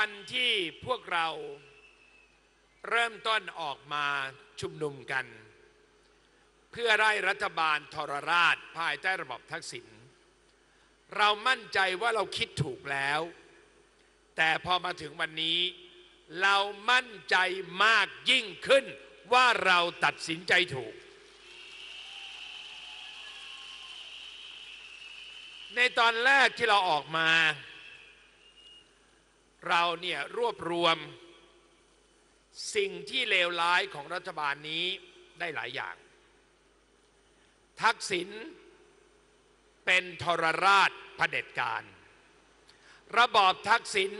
วันที่พวกเราเริ่มต้นออกมาชุมนุมกัน เพื่อไล่รัฐบาลทรราชภายใต้ระบบทักษิณเรามั่นใจว่าเราคิดถูกแล้ว แต่พอมาถึงวันนี้ เรามั่นใจมากยิ่งขึ้นว่าเราตัดสินใจถูก ในตอนแรกที่เราออกมา เราเนี่ยรวบรวมสิ่งที่เลวร้ายของรัฐบาลนี้ได้หลายอย่าง ทักษิณเป็นทรราชเผด็จการ ระบอบทักษิณ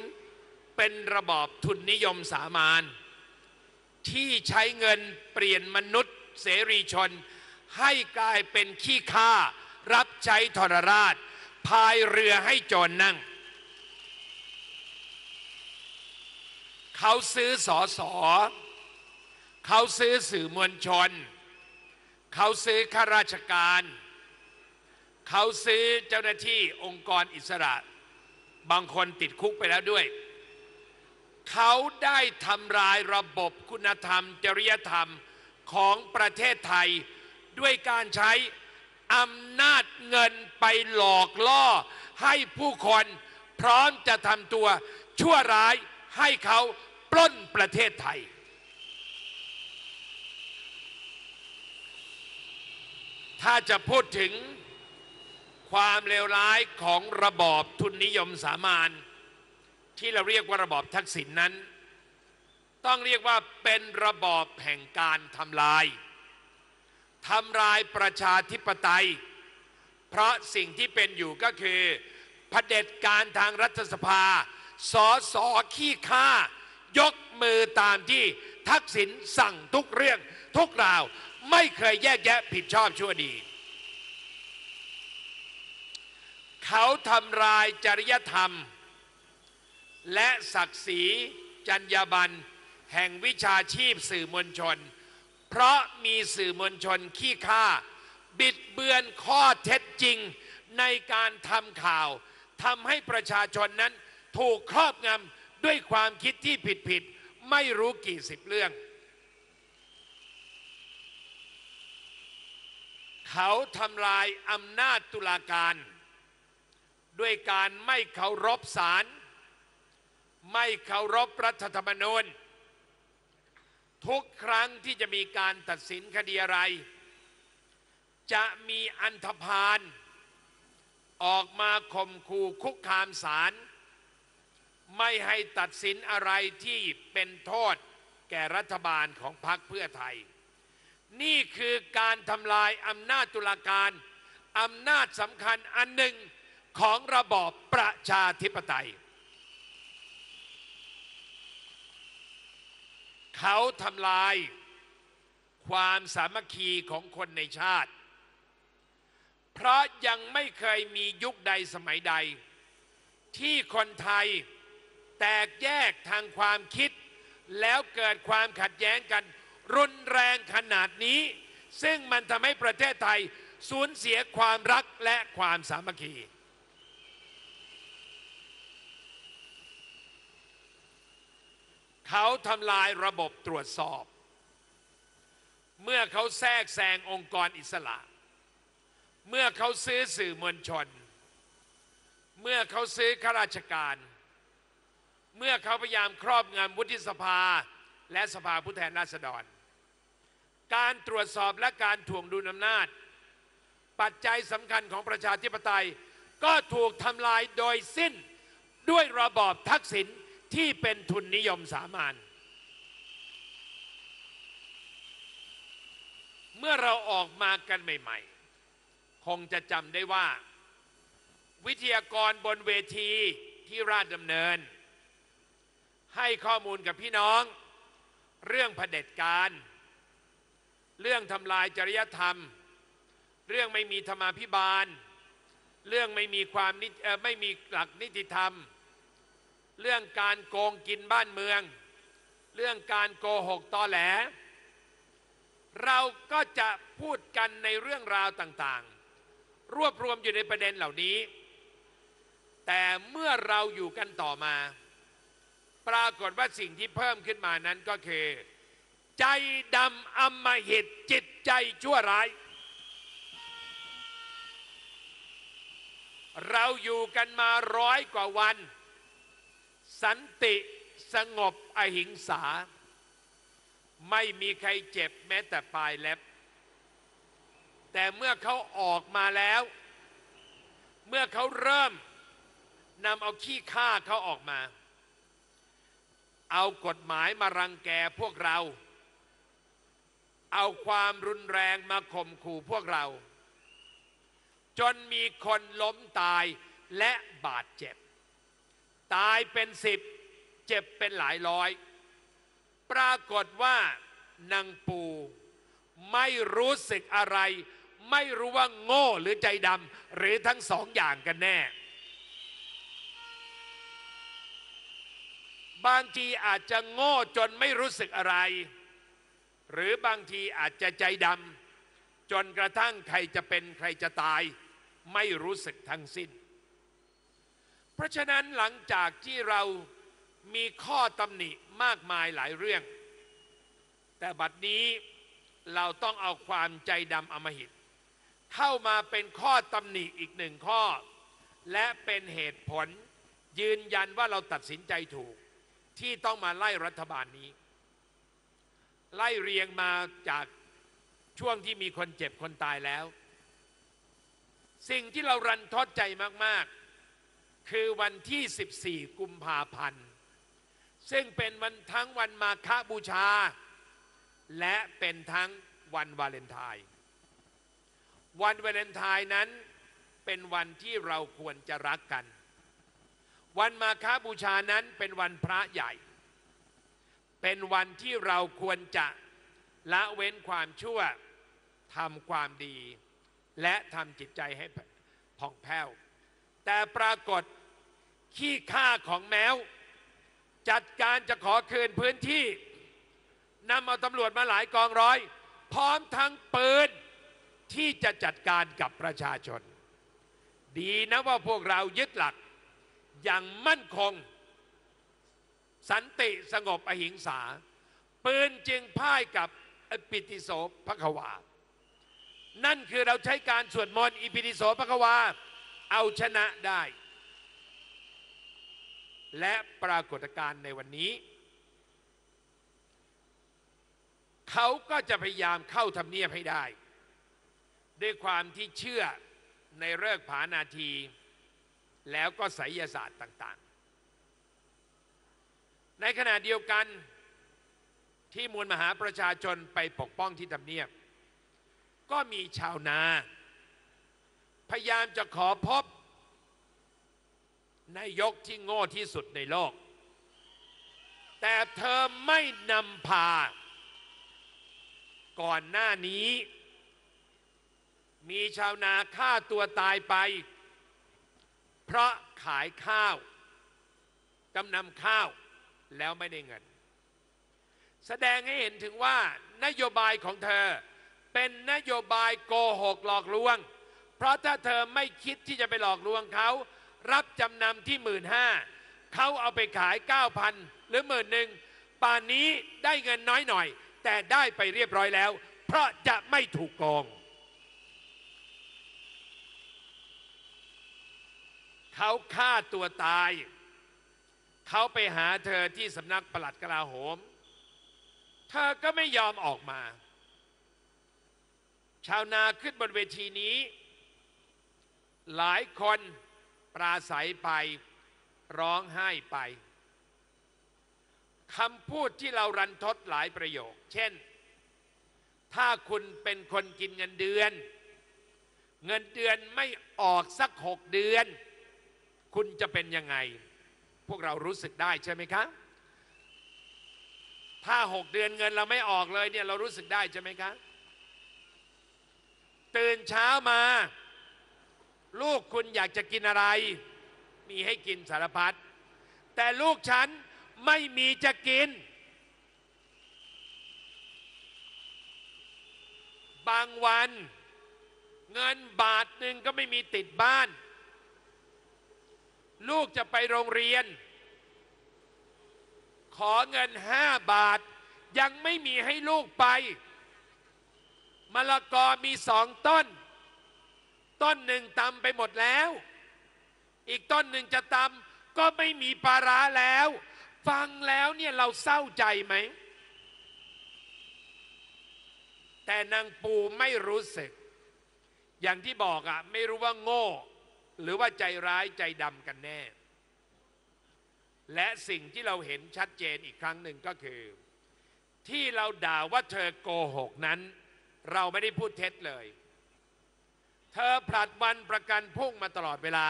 เป็นระบอบทุนนิยมสามานที่ใช้เงินเปลี่ยนมนุษย์เสรีชน ให้กลายเป็นขี้ข้ารับใช้ทรราช พายเรือให้จรนนั่ง เขาซื้อสอสอเขาซื้อสื่อมวลชน เขาซื้อข้าราชการ เขาซื้อเจ้าหน้าที่องค์กรอิสระ บางคนติดคุกไปแล้วด้วย เขาได้ทำลายระบบคุณธรรม จริยธรรมของประเทศไทย ด้วยการใช้อำนาจเงินไปหลอกล่อ ให้ผู้คนพร้อมจะทำตัวชั่วร้ายให้เขา ปล้นประเทศไทย ถ้าจะพูดถึงความเลวร้ายของระบอบทุนนิยมสามานที่เราเรียกว่าระบอบทักษิณนนั้น ต้องเรียกว่าเป็นระบอบแห่งการทำลายทำลายประชาธิปไตย เพราะสิ่งที่เป็นอยู่ก็คือเผด็จการทางรัฐสภาสอสอขี้ข้า ยกมือตามที่ทักษิณสั่งทุกเรื่องทุกราว ไม่เคยแยกแยะผิดชอบชั่วดี เขาทำลายจริยธรรม และศักดิ์ศรีจรรยาบรรณแห่งวิชาชีพสื่อมวลชน เพราะมีสื่อมวลชนขี้ข้าบิดเบือนข้อเท็จจริงในการทำข่าวทำให้ประชาชนนั้นถูกครอบงำ ด้วยความคิดที่ผิดผิดๆไม่รู้กี่สิบเรื่อง เขาทำลายอำนาจตุลาการ ด้วยการไม่เคารพศาลไม่เคารพรัฐธรรมนูญ ทุกครั้งที่จะมีการตัดสินคดีอะไร จะมีอันธพาลออกมาข่มขู่คุกคามศาล ไม่ให้ตัดสินอะไรที่เป็นโทษแก่รัฐบาลของพรรคเพื่อไทย นี่คือการทำลายอำนาจตุลาการอำนาจสำคัญอันหนึ่งของระบอบประชาธิปไตย เขาทำลายความสามัคคีของคนในชาติ เพราะยังไม่เคยมียุคใดสมัยใด ที่คนไทย แตกแยกทางความคิด แล้วเกิดความขัดแย้งกัน รุนแรงขนาดนี้ ซึ่งมันทำให้ประเทศไทยสูญเสียความรักและความสามัคคี เขาทำลายระบบตรวจสอบ เมื่อเขาแทรกแซงองค์กรอิสระ เมื่อเขาซื้อสื่อมวลชน เมื่อเขาซื้อข้าราชการ เมื่อเขาพยายามครอบงำวุฒิสภาและสภาผู้แทนราษฎร การตรวจสอบและการถ่วงดุลอำนาจ ปัจจัยสำคัญของประชาธิปไตย ก็ถูกทำลายโดยสิ้นด้วยระบอบทักษิณที่เป็นทุนนิยมสามานเมื่อเราออกมากันใหม่ ๆ คงจะจำได้ว่า วิทยากรบนเวทีที่ราชดำเนิน ให้ข้อมูลกับพี่น้อง เรื่องเผด็จการ เรื่องทำลายจริยธรรม เรื่องไม่มีธรรมาภิบาล เรื่องไม่มีความไม่มีหลักนิติธรรม เรื่องการโกงกินบ้านเมือง เรื่องการโกหกตอแหล เราก็จะพูดกันในเรื่องราวต่างๆ รวบรวมอยู่ในประเด็นเหล่านี้ แต่เมื่อเราอยู่กันต่อมา ปรากฏว่าสิ่งที่เพิ่มขึ้นมานั้นก็คือ ใจดำอำมหิตจิตใจชั่วร้าย เราอยู่กันมาร้อยกว่าวัน สันติสงบอหิงสา ไม่มีใครเจ็บแม้แต่ปลายเล็บ แต่เมื่อเขาออกมาแล้ว เมื่อเขาเริ่มนำเอาขี้ข้าเขาออกมา เอากฎหมายมารังแกพวกเรา เอาความรุนแรงมาข่มขู่พวกเรา จนมีคนล้มตายและบาดเจ็บ ตายเป็นสิบ เจ็บเป็นหลายร้อย ปรากฏว่านางปูไม่รู้สึกอะไร ไม่รู้ว่าโง่หรือใจดำหรือทั้งสองอย่างกันแน่ บางทีอาจจะโง่จนไม่รู้สึกอะไร หรือบางทีอาจจะใจดำจนกระทั่งใครจะเป็นใครจะตาย ไม่รู้สึกทั้งสิ้น เพราะฉะนั้นหลังจากที่เรามีข้อตำหนิมากมายหลายเรื่อง แต่บัดนี้เราต้องเอาความใจดำอมหิต เข้ามาเป็นข้อตำหนิอีกหนึ่งข้อ และเป็นเหตุผลยืนยันว่าเราตัดสินใจถูก ที่ต้องมาไล่รัฐบาลนี้ ไล่เรียงมาจากช่วงที่มีคนเจ็บคนตายแล้ว สิ่งที่เรารันทดใจมาก ๆ คือวันที่ 14 กุมภาพันธ์ ซึ่งเป็นวันทั้งวันมาฆบูชา และเป็นทั้งวันวาเลนไทน์วันวาเลนไทน์นั้นเป็นวันที่เราควรจะรักกัน วันมาฆบูชานั้นเป็นวันพระใหญ่ เป็นวันที่เราควรจะละเว้นความชั่วทำความดี และทำจิตใจให้ผ่องแผ้ว แต่ปรากฏขี้ข้าของแมว จัดการจะขอคืนพื้นที่นำเอาตำรวจมาหลายกองร้อย พร้อมทั้งปืนที่จะจัดการกับประชาชน ดีนะว่าพวกเรายึดหลัก อย่างมั่นคง สันติสงบอหิงสา ปืนจึงพ่ายกับอปิติโสภควา นั่นคือเราใช้การสวดมนต์อิปิติโสภควา เอาชนะได้ และปรากฏการณ์ในวันนี้ เขาก็จะพยายามเข้าทำเนียบให้ได้ ด้วยความที่เชื่อในเลิกผานาที แล้วก็ไสยศาสตร์ต่าง ๆ ในขณะเดียวกันที่มวลมหาประชาชนไปปกป้องที่ทำเนียบ ก็มีชาวนา พยายามจะขอพบนายกที่โง่ที่สุดในโลก แต่เธอไม่นำพา ก่อนหน้านี้ มีชาวนาฆ่าตัวตายไป เพราะขายข้าวจำนำข้าวแล้วไม่ได้เงิน แสดงให้เห็นถึงว่านโยบายของเธอ เป็นนโยบายโกหกหลอกลวง เพราะถ้าเธอไม่คิดที่จะไปหลอกลวงเขา รับจำนำที่หมื่นห้าเขาเอาไปขายเก้าพันหรือหมื่นหนึ่งป่านนี้ได้เงินน้อยหน่อย แต่ได้ไปเรียบร้อยแล้ว เพราะจะไม่ถูกโกง เขาฆ่าตัวตาย เขาไปหาเธอที่สำนักปลัดกลาโหม เธอก็ไม่ยอมออกมา ชาวนาขึ้นบนเวทีนี้ หลายคนปราศัยไปร้องไห้ไปคำพูดที่เรารันทดหลายประโยค เช่น ถ้าคุณเป็นคนกินเงินเดือน เงินเดือนไม่ออกสักหกเดือน คุณจะเป็นยังไง พวกเรารู้สึกได้ใช่ไหมคะถ้าหกเดือนเงินเราไม่ออกเลยเนี่ยเรารู้สึกได้ใช่ไหมคะตื่นเช้ามา ลูกคุณอยากจะกินอะไร มีให้กินสารพัดแต่ลูกฉันไม่มีจะกิน บางวัน เงินบาทหนึ่งก็ไม่มีติดบ้าน ลูกจะไปโรงเรียน ขอเงินห้าบาท ยังไม่มีให้ลูกไปมะละกอมีสองต้น ต้นหนึ่งตำไปหมดแล้ว อีกต้นหนึ่งจะตำก็ไม่มีปลาร้าแล้ว ฟังแล้วเนี่ยเราเศร้าใจไหม แต่นางปูไม่รู้สึก อย่างที่บอกอะไม่รู้ว่าโง่ หรือว่าใจร้ายใจดำกันแน่ และสิ่งที่เราเห็นชัดเจนอีกครั้งหนึ่งก็คือ ที่เราด่าว่าเธอโกหกนั้น เราไม่ได้พูดเท็จเลย เธอผลัดวันประกันพุ่งมาตลอดเวลา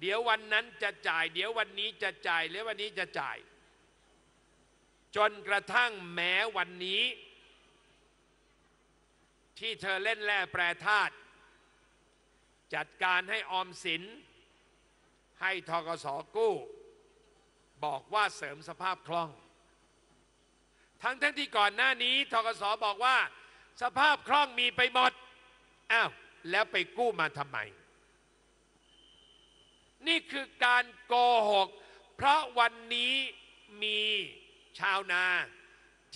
เดี๋ยววันนั้นจะจ่าย เดี๋ยววันนี้จะจ่ายแล้ววันนี้จะจ่าย จนกระทั่งแม้วันนี้ ที่เธอเล่นแร่แปรธาตุ จัดการให้ออมสิน ให้ทกสกู้ บอกว่าเสริมสภาพคล่อง ทั้งทั้งที่ก่อนหน้านี้ทกสบอกว่า สภาพคล่องมีไปหมดอ้าวแล้วไปกู้มาทำไม นี่คือการโกหก เพราะวันนี้มีชาวนา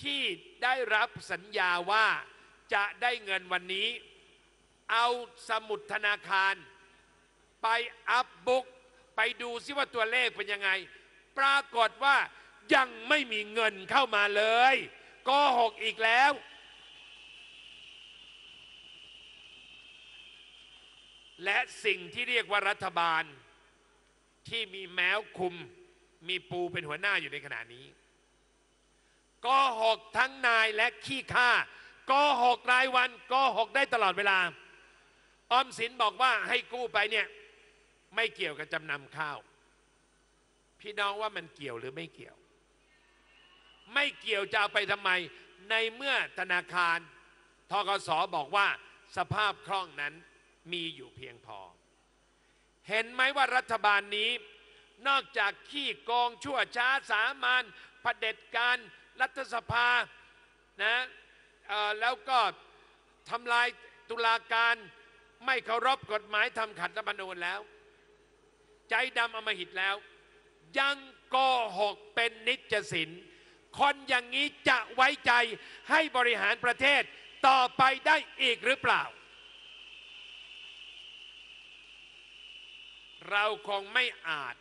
ที่ได้รับสัญญาว่าจะได้เงินวันนี้ เอาสมุดธนาคาร ไปอัพบุ๊กไปดูซิว่าตัวเลขเป็นยังไง ปรากฏว่ายังไม่มีเงินเข้ามาเลยโกหกอีกแล้ว และสิ่งที่เรียกว่ารัฐบาล ที่มีแมวคุมมีปูเป็นหัวหน้าอยู่ในขณะนี้โกหกทั้งนายและขี้ข้าโกหกรายวันโกหกได้ตลอดเวลา ออมสินบอกว่าให้กู้ไปเนี่ยไม่เกี่ยวกับจำนำข้าว พี่น้องว่ามันเกี่ยวหรือไม่เกี่ยว ไม่เกี่ยวจะเอาไปทำไม ในเมื่อธนาคารทกสบอกว่าสภาพคล่องนั้นมีอยู่เพียงพอ เห็นไหมว่ารัฐบาลนี้ นอกจากขี้โกงชั่วช้าสามานเผด็จการรัฐสภานะแล้วก็ทำลายตุลาการ ไม่เคารพกฎหมายทำขัดรัฐธรรมนูญแล้ว ใจดำอมหิตแล้ว ยังโกหกเป็นนิจสินคนอย่างนี้จะไว้ใจให้บริหารประเทศต่อไปได้อีกหรือเปล่า เราคงไม่อาจ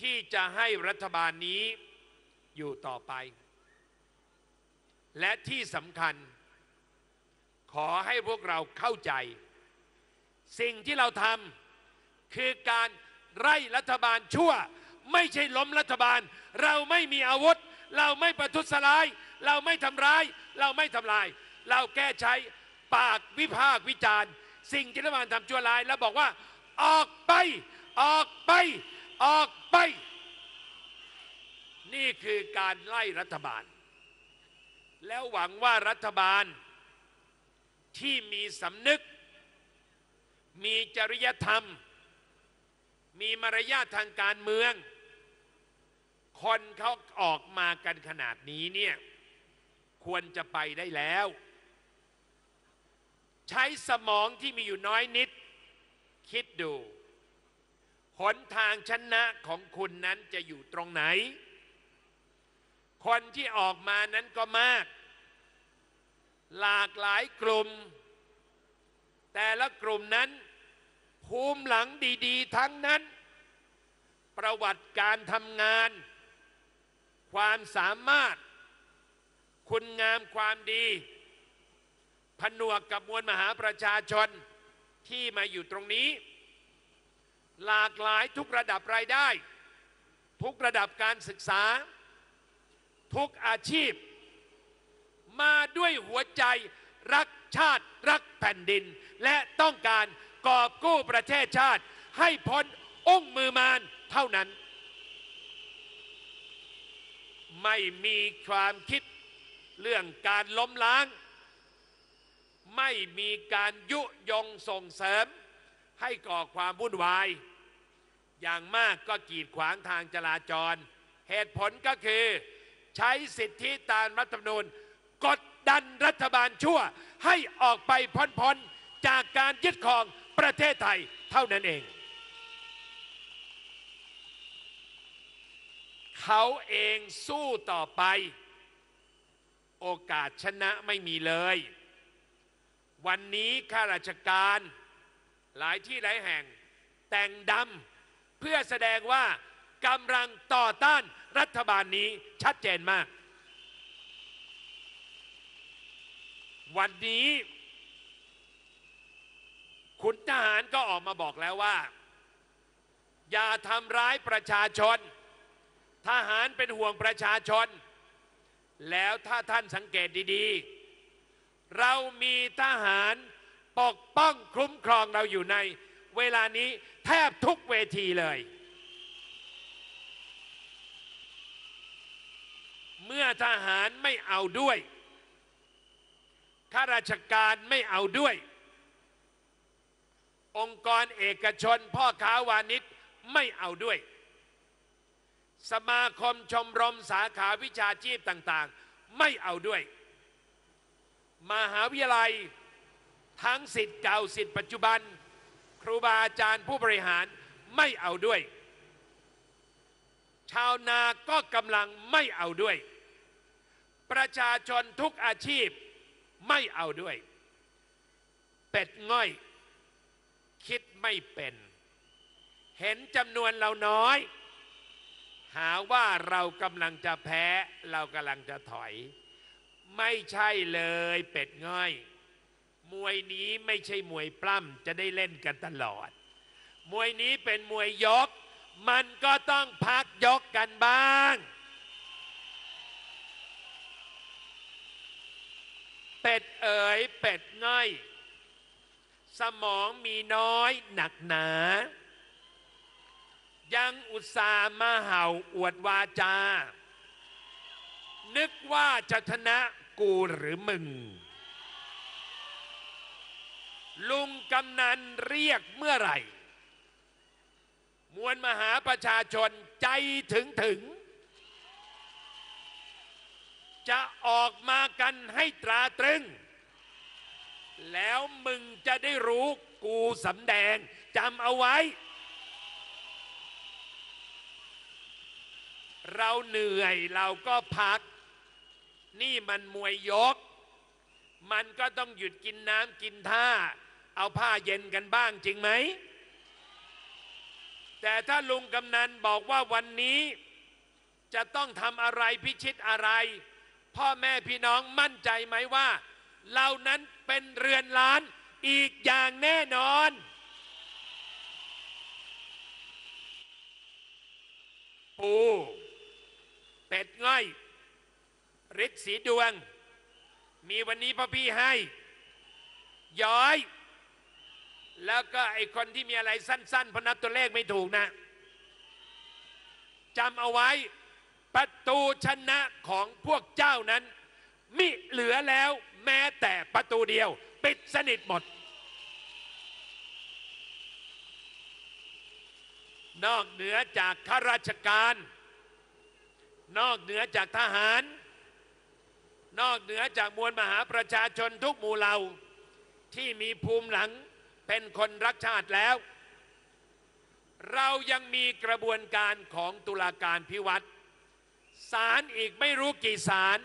ที่จะให้รัฐบาลนี้อยู่ต่อไป และที่สำคัญ ขอให้พวกเราเข้าใจ สิ่งที่เราทำคือการไล่รัฐบาลชั่ว ไม่ใช่ล้มรัฐบาล เราไม่มีอาวุธ เราไม่ประทุษร้าย เราไม่ทำร้าย เราไม่ทำลาย เราแก้ใช้ปากวิพากวิจารณ์ สิ่งที่รัฐบาลทำชั่วร้าย แล้วบอกว่า ออกไป ออกไป ออกไป นี่คือการไล่รัฐบาล แล้วหวังว่ารัฐบาล ที่มีสำนึก มีจริยธรรม มีมารยาททางการเมือง คนเขาออกมากันขนาดนี้เนี่ยควรจะไปได้แล้ว ใช้สมองที่มีอยู่น้อยนิด คิดดูหนทางชนะของคุณนั้นจะอยู่ตรงไหน คนที่ออกมานั้นก็มาก หลากหลายกลุ่ม แต่ละกลุ่มนั้น ภูมิหลังดีๆ ทั้งนั้น ประวัติการทำงาน ความสามารถ คุณงามความดี ผนวกกับมวลมหาประชาชนที่มาอยู่ตรงนี้ หลากหลายทุกระดับรายได้ ทุกระดับการศึกษา ทุกอาชีพ มาด้วยหัวใจ รักชาติรักแผ่นดิน และต้องการกอบกู้ประเทศชาติ ให้พ้นองค์มือมารเท่านั้น ไม่มีความคิดเรื่องการล้มล้าง ไม่มีการยุยงส่งเสริม ให้ก่อความวุ่นวาย อย่างมากก็กีดขวางทางจราจร เหตุผลก็คือ ใช้สิทธิตามรัฐธรรมนูญ กดดันรัฐบาลชั่ว ให้ออกไปพ้นๆ จากการยึดครองประเทศไทยเท่านั้นเอง เขาเองสู้ต่อไป โอกาสชนะไม่มีเลย วันนี้ข้าราชการหลายที่หลายแห่งแต่งดำเพื่อแสดงว่ากำลังต่อต้านรัฐบาลนี้ชัดเจนมาก วันนี้คุณทหารก็ออกมาบอกแล้วว่า อย่าทำร้ายประชาชน ทหารเป็นห่วงประชาชน แล้วถ้าท่านสังเกตดีๆ เรามีทหารปกป้องคุ้มครองเราอยู่ในเวลานี้แทบทุกเวทีเลย เมื่อทหารไม่เอาด้วย ข้าราชการไม่เอาด้วย องค์กรเอกชนพ่อค้าวานิชไม่เอาด้วย สมาคมชมรมสาขาวิชาชีพต่างๆ ไม่เอาด้วย มหาวิทยาลัยทั้งสิทธิ์เก่าสิทธิ์ปัจจุบัน ครูบาอาจารย์ผู้บริหารไม่เอาด้วย ชาวนาก็กำลังไม่เอาด้วย ประชาชนทุกอาชีพ ไม่เอาด้วย เป็ดง่อย คิดไม่เป็น เห็นจำนวนเราน้อย หาว่าเรากำลังจะแพ้ เรากำลังจะถอย ไม่ใช่เลยเป็ดง่อย มวยนี้ไม่ใช่มวยปล้ำจะได้เล่นกันตลอด มวยนี้เป็นมวยยก มันก็ต้องพักยกกันบ้าง เป็ดเอ๋ยเป็ดง่อย สมองมีน้อยหนักหนา ยังอุตส่าห์มาเห่าอวดวาจา นึกว่าจะชนะกูหรือมึง ลุงกำนันเรียกเมื่อไหร่ มวลมหาประชาชนใจถึงถึง จะออกมากันให้ตราตรึง แล้วมึงจะได้รู้กูสำแดงจำเอาไว้ เราเหนื่อยเราก็พัก นี่มันมวยยก มันก็ต้องหยุดกินน้ำกินท่า เอาผ้าเย็นกันบ้างจริงไหม แต่ถ้าลุงกำนันบอกว่าวันนี้จะต้องทำอะไรพิชิตอะไร พ่อแม่พี่น้องมั่นใจไหมว่า เรานั้นเป็นเรือนล้านอีกอย่างแน่นอน ปูเป็ดง่อยฤทธิ์สีดวง มีวันนี้พ่อพี่ให้ ย้อย แล้วก็ไอคนที่มีอะไรสั้นๆเพราะนับตัวเลขไม่ถูกนะจำเอาไว้ ประตูชนะของพวกเจ้านั้น มิเหลือแล้วแม้แต่ประตูเดียว ปิดสนิทหมด นอกเหนือจากข้าราชการ นอกเหนือจากทหาร นอกเหนือจากมวลมหาประชาชนทุกหมู่เหล่าที่มีภูมิหลังเป็นคนรักชาติแล้ว เรายังมีกระบวนการของตุลาการพิวัตร ศาลอีกไม่รู้กี่ศาล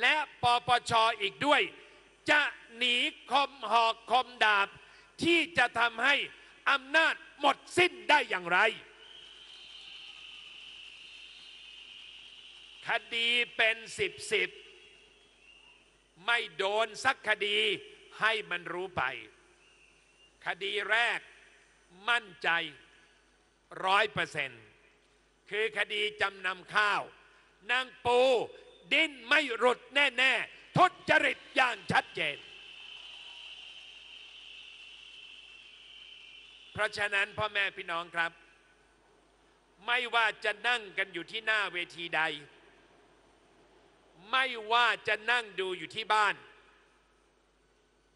และปปชออีกด้วย จะหนีคมหอกคมดาบ ที่จะทำให้อำนาจหมดสิ้นได้อย่างไร คดีเป็นสิบสิบไม่โดนสักคดีให้มันรู้ไป คดีแรกมั่นใจร้อยเปอร์เซ็นต์คือคดีจำนำข้าว นางปู ดิ้นไม่หลุดแน่ๆทุจริตอย่างชัดเจน เพราะฉะนั้นพ่อแม่พี่น้องครับ ไม่ว่าจะนั่งกันอยู่ที่หน้าเวทีใด ไม่ว่าจะนั่งดูอยู่ที่บ้าน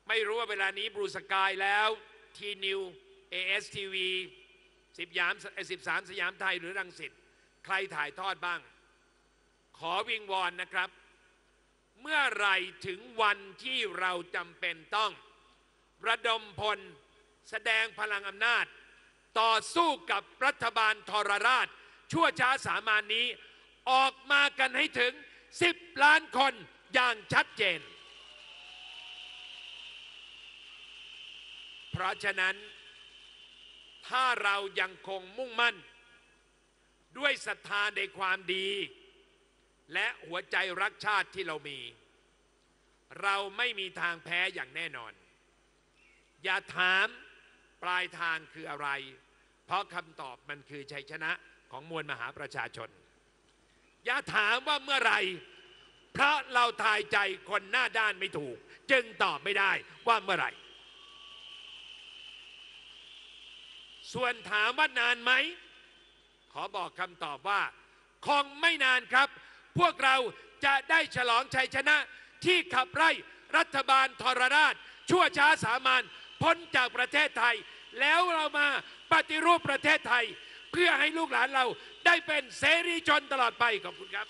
ไม่รู้ว่าเวลานี้บรูสกายแล้วทีนิวเอสทีวีสิบยามสิบสามสยามไทยหรือรังสิตใครถ่ายทอดบ้าง ขอวิงวอนนะครับ เมื่อไรถึงวันที่เราจำเป็นต้อง ระดมพล แสดงพลังอำนาจ ต่อสู้กับรัฐบาลทรราช ชั่วช้าสามานนี้ อออกมากันให้ถึง 10 ล้านคนอย่างชัดเจน เพราะฉะนั้น ถ้าเรายังคงมุ่งมั่น ด้วยศรัทธาในความดี และหัวใจรักชาติที่เรามี เราไม่มีทางแพ้อย่างแน่นอน อย่าถามปลายทางคืออะไร เพราะคำตอบมันคือชัยชนะของมวลมหาประชาชน อย่าถามว่าเมื่อไรเพราะเราทายใจคนหน้าด้านไม่ถูก จึงตอบไม่ได้ว่าเมื่อไรส่วนถามว่านานไหม ขอบอกคำตอบว่า คงไม่นานครับ พวกเราจะได้ฉลองชัยชนะที่ขับไล่รัฐบาลทรราช ชั่วช้าสามัญพ้นจากประเทศไทย แล้วเรามาปฏิรูปประเทศไทย เพื่อให้ลูกหลานเราได้เป็นเสรีชนตลอดไปขอบคุณครับ